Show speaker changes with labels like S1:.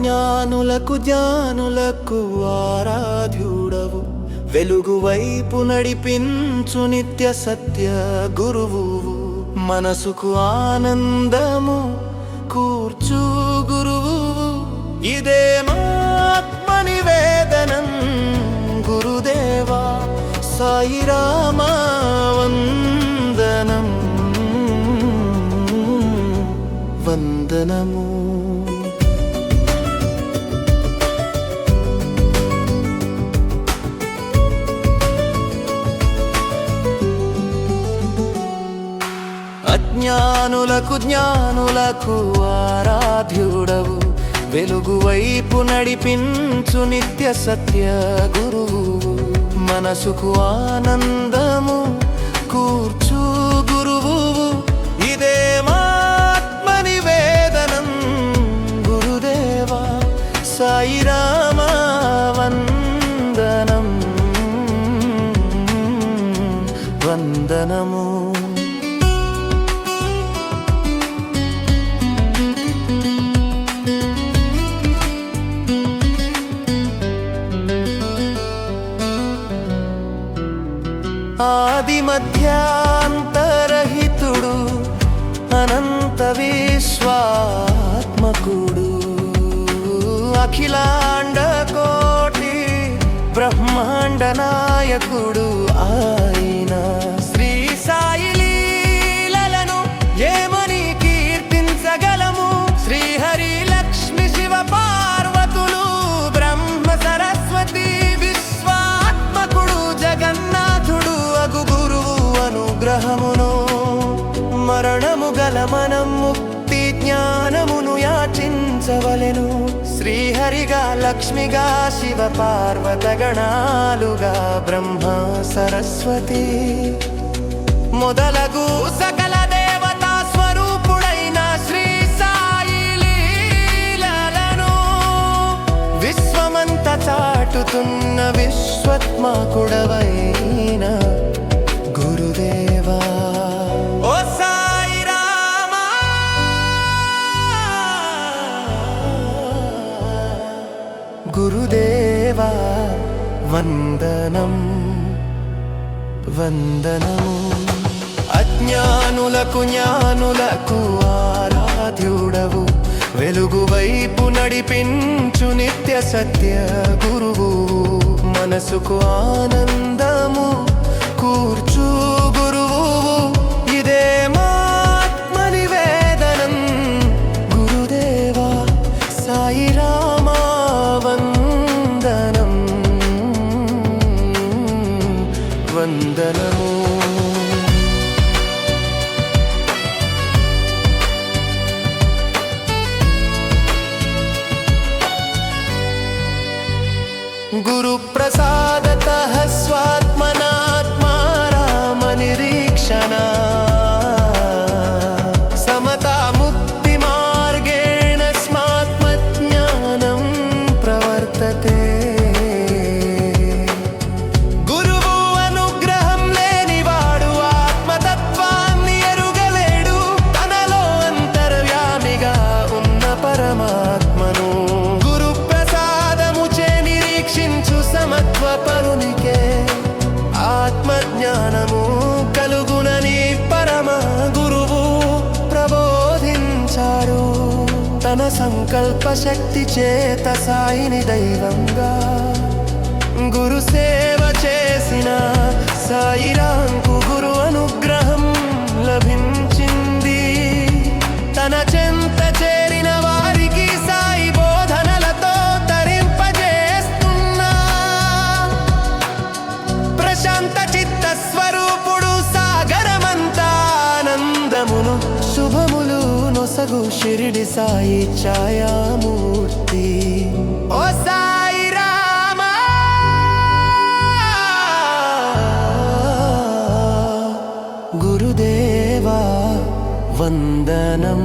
S1: అజ్ఞానులకు జ్ఞానులకు ఆరాధ్యుడవు. వెలుగు వైపు నడిపించు నిత్య సత్య గురువు మనసుకు ఆనందము కూర్చు గురువు. ఇదే ఆత్మ నివేదనం గురుదేవా సాయిరామా వందనం. వందనము. జ్ఞానులకు జ్ఞానులకు ఆరాధ్యుడవు. వెలుగు వైపు నడిపించు నిత్య సత్య గురువు. మనసుకు ఆనందము కూర్చు గురువు. ఇదే మాత్మని వేదనం గురుదేవా సాయిరామ వందనం. వందనము. ఆది మధ్యాంతరహితుడు అనంత విశ్వాత్మకుడు. అఖిలాండ కోటి బ్రహ్మాండ నాయకుడు. యాచించవలెను శ్రీహరిగా లక్ష్మిగా శివ పార్వత గణాలుగా బ్రహ్మ సరస్వతి. మొదలగు సకల దేవతా స్వరూపుడైన శ్రీ సాయి లీలలను విశ్వమంత చాటుతున్న విశ్వత్మాకుడవైన వందనం వందనము అజ్ఞానులకు జ్ఞానులకు ఆరాధ్యుడవు. వెలుగు వైపు నడిపించు నిత్య సత్య గురువు. మనసుకు ఆనంద गुरुप्रसादतः स्वात्मनात्मा తన సంకల్ప శక్తి చేత సాయిని దైవంగా గురు సేవ చేసిన సాయిరాంకు గురు నొసగు షిరిడి సాయి ఛాయామూర్తి ఓ సాయి రామా గురుదేవా వందనం వందనం